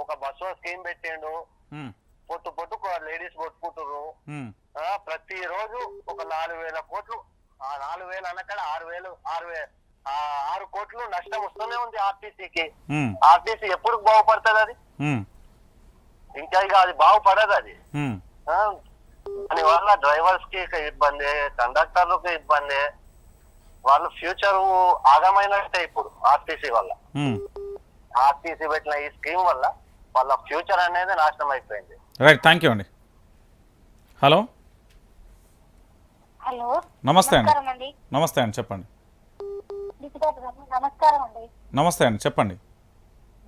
ఒక bus scheme పెట్టిండు. పొట్టు పొట్టుకు లేడీస్ కొట్టుకుంటారు ప్రతి రోజు ఒక నాలుగు వేల కోట్లు. ఆ నాలుగు వేలు అనక్కడ ఆరు వేలు ఆరు వేలు ఆరు కోట్లు నష్టం వస్తూనే ఉంది ఆర్టీసీకి. ఆర్టీసీ ఎప్పుడు బాగుపడుతుంది అది? ఇంకా ఇక అది బాగుపడదు అది. దానివల్ల డ్రైవర్స్కి ఇబ్బంది కండక్టర్లకు ఇబ్బంది. వాళ్ళ ఫ్యూచర్ ఆగమైనట్టే ఇప్పుడు ఆర్టీసీ వల్ల. ఆర్టీసీ పెట్టిన ఈ స్కీమ్ వల్ల వాళ్ళ ఫ్యూచర్ అనేది నాశనం అయిపోయింది. రైట్ థ్యాంక్ యూ అండి. హలో? హలో. నమస్తే అండి. నమస్కారం అండి. నమస్తే అండి చెప్పండి. నమస్కారం అండి. నమస్తే అండి చెప్పండి.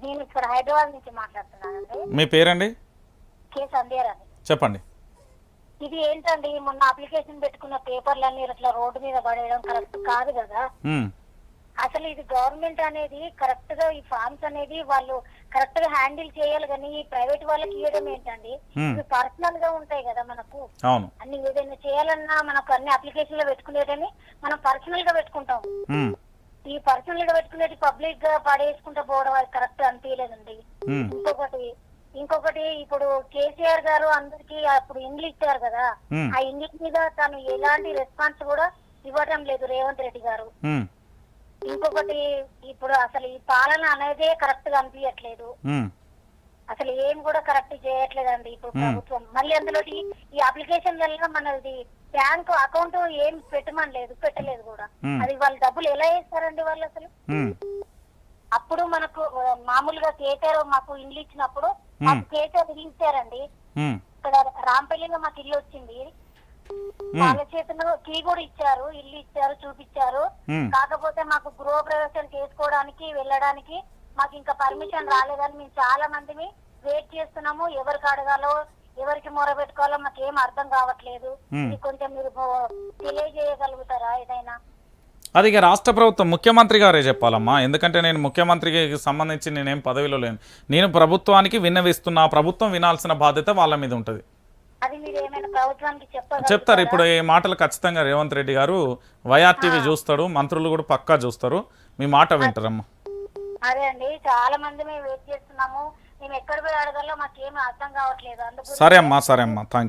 నేను ఇక్కడ హైదరాబాద్ నుంచి మాట్లాడుతున్నానండి. మీ పేరండి? కే సంధ్యారాణి చెప్పండి. ఇది ఏంటండి? మొన్న అప్లికేషన్ పెట్టుకున్న పేపర్లన్నీ ఇట్లా రోడ్డు మీద పడేయడం కరెక్ట్ కాదు కదా. అసలు ఇది గవర్నమెంట్ అనేది కరెక్ట్గా ఈ ఫార్మ్స్ అనేది వాళ్ళు కరెక్ట్గా హ్యాండిల్ చేయాలి కానీ ఈ ప్రైవేట్ వాళ్ళకి ఇవ్వడం ఏంటండి. ఇవి పర్సనల్గా ఉంటాయి కదా మనకు. అన్ని ఏదైనా చేయాలన్నా మనకు అన్ని అప్లికేషన్లో పెట్టుకునేదని మనం పర్సనల్గా పెట్టుకుంటాం. ఈ పర్సనల్గా పెట్టుకునేది పబ్లిక్గా పడేసుకుంటూ పోవడం అది కరెక్ట్ అనిపించలేదండి ఇంకొకటి ఇంకొకటి ఇప్పుడు కేసీఆర్ గారు అందరికి అప్పుడు ఇండ్లు ఇచ్చారు కదా. ఆ ఇండ్ల మీద తను ఎలాంటి రెస్పాన్స్ కూడా ఇవ్వడం లేదు రేవంత్ రెడ్డి గారు. ఇంకొకటి ఇప్పుడు అసలు ఈ పాలన అనేదే కరెక్ట్గా అనిపించట్లేదు అసలు ఏం కూడా కరెక్ట్ చేయట్లేదండి ఇప్పుడు. ప్రభుత్వం. మళ్ళీ అందులో ఈ అప్లికేషన్ వల్ల మనది బ్యాంక్ అకౌంట్ ఏం పెట్టమనలేదు పెట్టలేదు కూడా. అది వాళ్ళు డబ్బులు ఎలా వేస్తారండి వాళ్ళు అసలు? అప్పుడు మనకు మామూలుగా కేటీఆర్ మాకు ఇల్లు ఇచ్చినప్పుడు మాకు కేటీఆర్ ఇల్లు ఇచ్చారండి ఇక్కడ రాంపల్లిలో మాకు ఇల్లు వచ్చింది. వాళ్ళ చేతిలో కీ కూడా ఇచ్చారు ఇల్లు ఇచ్చారు చూపించారు. కాకపోతే మాకు గృహ ప్రవేశం చేసుకోవడానికి వెళ్ళడానికి మాకు ఇంకా పర్మిషన్ రాలేదని మేము చాలా మందిని వెయిట్ చేస్తున్నాము. ఎవరికి అడగాలో ఎవరికి మొర పెట్టుకోవాలో మాకు ఏం అర్థం కావట్లేదు. ఇది కొంచెం మీరు తెలియజేయగలుగుతారా ఏదైనా? అది ఇక రాష్ట్ర ప్రభుత్వం ముఖ్యమంత్రి గారే చెప్పాలమ్మా. ఎందుకంటే నేను ముఖ్యమంత్రికి సంబంధించి నేనేం పదవిలో లేను. నేను ప్రభుత్వానికి విన్నవిస్తున్నా ప్రభుత్వం వినాల్సిన బాధ్యత వాళ్ళ మీద ఉంటుంది. చెప్తారు. ఇప్పుడు ఈ మాటలు ఖచ్చితంగా రేవంత్ రెడ్డి గారు వైఆర్టీవీ చూస్తాడు మంత్రులు కూడా పక్కా చూస్తారు. మీ మాట వింటారమ్మా. అదే అండి చాలా మంది మేము వెయిట్ చేస్తున్నాము. మేము ఎక్కడ పోయి అడగాలో మాకేమీ అర్థం కావట్లేదు. సరే అమ్మా సరే అమ్మా. థ్యాంక్